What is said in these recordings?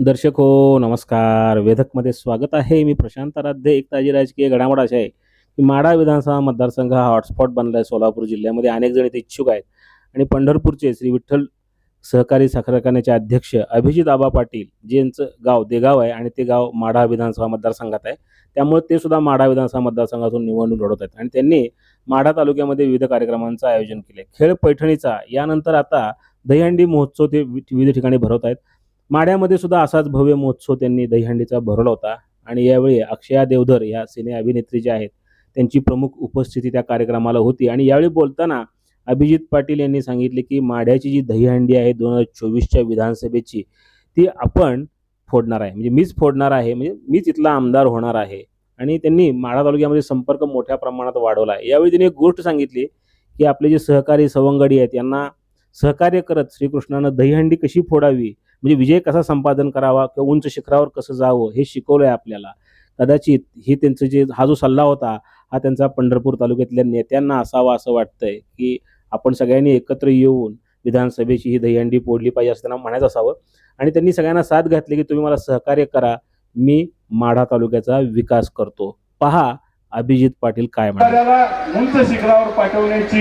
दर्शक हो नमस्कार. वेधकमध्ये स्वागत आहे. मी प्रशांत आराध्य एक ताजी राजकीय घडामोड अशी आहे की माढा विधानसभा मतदारसंघ हा हॉटस्पॉट बनला आहे सोलापूर जिल्ह्यामध्ये. अनेक जण इथे इच्छुक आहेत. आणि पंढरपूरचे श्री विठ्ठल सहकारी साखर कारखान्याचे अध्यक्ष अभिजित आबा पाटील ज्यांचं गाव देगाव आहे आणि ते गाव माढा विधानसभा मतदारसंघात आहे. त्यामुळे ते सुद्धा माढा विधानसभा मतदारसंघातून निवडणूक लढवत आहेत. आणि त्यांनी माढा तालुक्यामध्ये विविध कार्यक्रमांचं आयोजन केले खेळ पैठणीचा यानंतर आता दहीहंडी महोत्सव ते वि- विविध ठिकाणी भरवत आहेत. माढ्यामध्ये सुद्धा असाच भव्य महोत्सव त्यांनी दहीहंडीचा भरवला होता. आणि यावेळी अक्षया देवधर या सिने अभिनेत्री ज्या आहेत त्यांची प्रमुख उपस्थिती त्या कार्यक्रमाला होती. आणि यावेळी बोलताना अभिजित पाटील यांनी सांगितले की माढ्याची जी दहीहंडी आहे दोन हजार चोवीसच्या विधानसभेची ती आपण फोडणार आहे. म्हणजे मीच फोडणार आहे म्हणजे मीच इथला आमदार होणार आहे. आणि त्यांनी माढा तालुक्यामध्ये संपर्क मोठ्या प्रमाणात वाढवला आहे. यावेळी त्यांनी एक गोष्ट सांगितली की आपले जे सहकारी सवंगडी आहेत यांना सहकार्य करत श्रीकृष्णानं दहीहंडी कशी फोडावी म्हणजे विजय कसा संपादन करावा किंवा उंच शिखरावर कसं जावं हे शिकवलंय आपल्याला. कदाचित हे त्यांचं जे हा जो सल्ला होता हा त्यांचा पंढरपूर तालुक्यातल्या नेत्यांना असावा असं वाटतंय की आपण सगळ्यांनी एकत्र येऊन विधानसभेची ही दहीहंडी फोडली पाहिजे असं त्यांना म्हणायचं असावं. आणि त्यांनी सगळ्यांना साथ घातली की तुम्ही मला सहकार्य करा मी माढा तालुक्याचा विकास करतो. पहा अभिजित पाटील काय म्हणतात उंच शिखरावर पाठवण्याची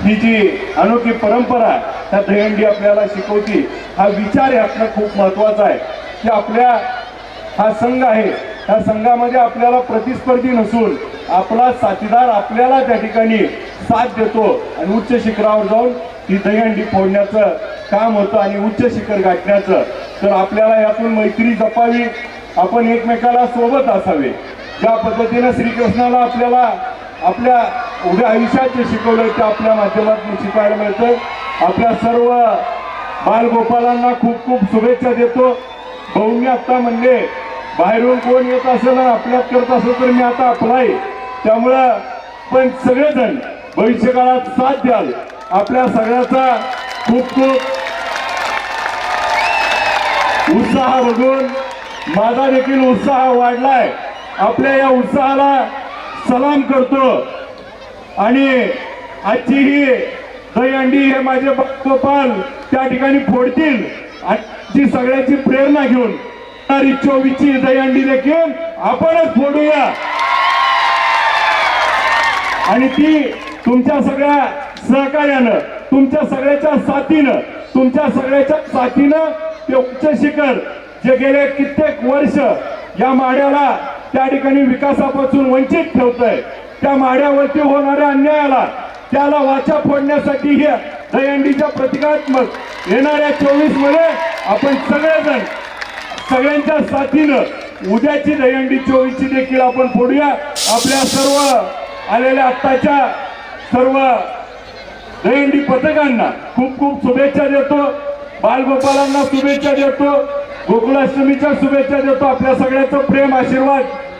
ही जी अनोखी परंपरा त्या दहीहंडी आपल्याला शिकवते हा विचार यातनं खूप महत्त्वाचा आहे. की आपल्या हा संघ आहे. ह्या संघामध्ये आपल्याला प्रतिस्पर्धी नसून आपला साथीदार आपल्याला त्या ठिकाणी साथ देतो आणि उच्च शिखरावर जाऊन ही दहीहंडी फोडण्याचं काम होतं आणि उच्च शिखर गाठण्याचं. तर आपल्याला यातून मैत्री जपावी आपण एकमेकाला सोबत असावे. ज्या पद्धतीनं श्रीकृष्णाला आपल्याला आपल्या उभ्या आयुष्यात जे शिकवलं ते आपल्या माध्यमातून शिकायला मिळतं. आपल्या सर्व बालगोपालांना खूप खूप शुभेच्छा देतो. भाऊ मी आत्ता म्हणले बाहेरून कोण येत असेल आपल्यात करत असेल तर मी आता आपला आहे त्यामुळं पण सगळेजण भविष्यकाळात साथ द्याल. आपल्या सगळ्याचा खूप खूप उत्साह बघून माझा देखील उत्साह वाढलाय. आपल्या या उत्साहाला सलाम करतो. आणि आजची ही दहीहंडी हे माझे गोपाल त्या ठिकाणी फोडतील. आणि ती सगळ्याची प्रेरणा घेऊन येणारी चोवीसची दहीहंडी देखील आपणच फोडूया. आणि ती तुमच्या सगळ्या सहकार्यानं तुमच्या सगळ्याच्या साथीनं तुमच्या सगळ्याच्या साथीनं ते उच्च शिखर जे गेले कित्येक वर्ष या माड्याला त्या ठिकाणी विकासापासून वंचित ठेवतंय. त्या माड्यावरती होणाऱ्या अन्यायाला त्याला वाचा फोडण्यासाठी हे दहीहंडीच्या प्रतिकात्मक येणाऱ्या चोवीसमध्ये आपण सगळेजण सगळ्यांच्या साथीनं उद्याची दहीहंडी चोवीसची देखील आपण फोडूया. आपल्या सर्व आलेल्या आत्ताच्या सर्व दहीहंडी पथकांना खूप खूप शुभेच्छा देतो. बालगोपालांना शुभेच्छा देतो. गोकुलाष्टमीच्या शुभेच्छा देतो. आपल्या सगळ्याचं प्रेम आशीर्वाद.